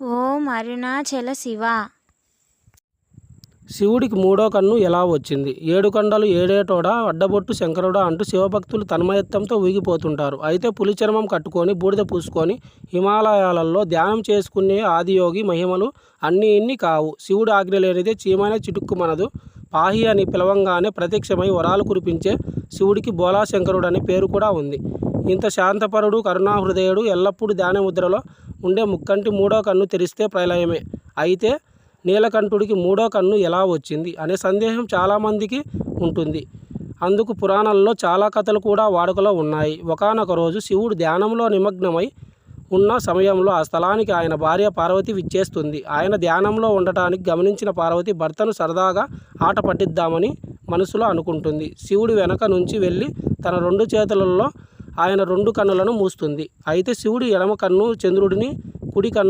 ఓం అరుణాచల శివ. శివుడికి మూడో కన్ను ఎలా వచ్చింది? ఏడు కండలు ఏడేటోడా? అడ్డబొట్టు శంకరుడా అంటూ శివభక్తులు తన్మయత్వంతో ఊగిపోతుంటారు. అయితే పులిచర్మం కట్టుకొని బూడిద పూసుకొని హిమాలయాలలో ధ్యానం చేసుకునే ఆదియోగి మహిమలు అన్నీ ఇన్ని కావు. శివుడు ఆజ్ఞ లేనిదే చీమైన చిటుక్కుమనదు పాహి అని పిలవంగానే ప్రత్యక్షమై వరాలు కురిపించే శివుడికి బోలా శంకరుడు అనే పేరు కూడా ఉంది. ఇంత శాంతపరుడు కరుణాహృదయుడు ఎల్లప్పుడూ ధ్యాన ముద్రలో ఉండే ముక్కంటి మూడో కన్ను తెరిస్తే ప్రళయమే. అయితే నీలకంఠుడికి మూడో కన్ను ఎలా వచ్చింది? అనే సందేహం చాలామందికి ఉంటుంది. అందుకు పురాణాల్లో చాలా కథలు కూడా వాడుకలో ఉన్నాయి. ఒకానొక రోజు శివుడు ధ్యానంలో నిమగ్నమై ఉన్న సమయంలో ఆ స్థలానికి ఆయన భార్య పార్వతి విచ్చేస్తుంది. ఆయన ధ్యానంలో ఉండటానికి గమనించిన పార్వతి భర్తను సరదాగా ఆట పట్టిద్దామని మనసులో అనుకుంటుంది. శివుడి వెనక నుంచి వెళ్ళి తన రెండు చేతులలో ఆయన రెండు కన్నులను మూస్తుంది. అయితే శివుడి ఎడమ కన్ను చంద్రుడిని కుడి కన్ను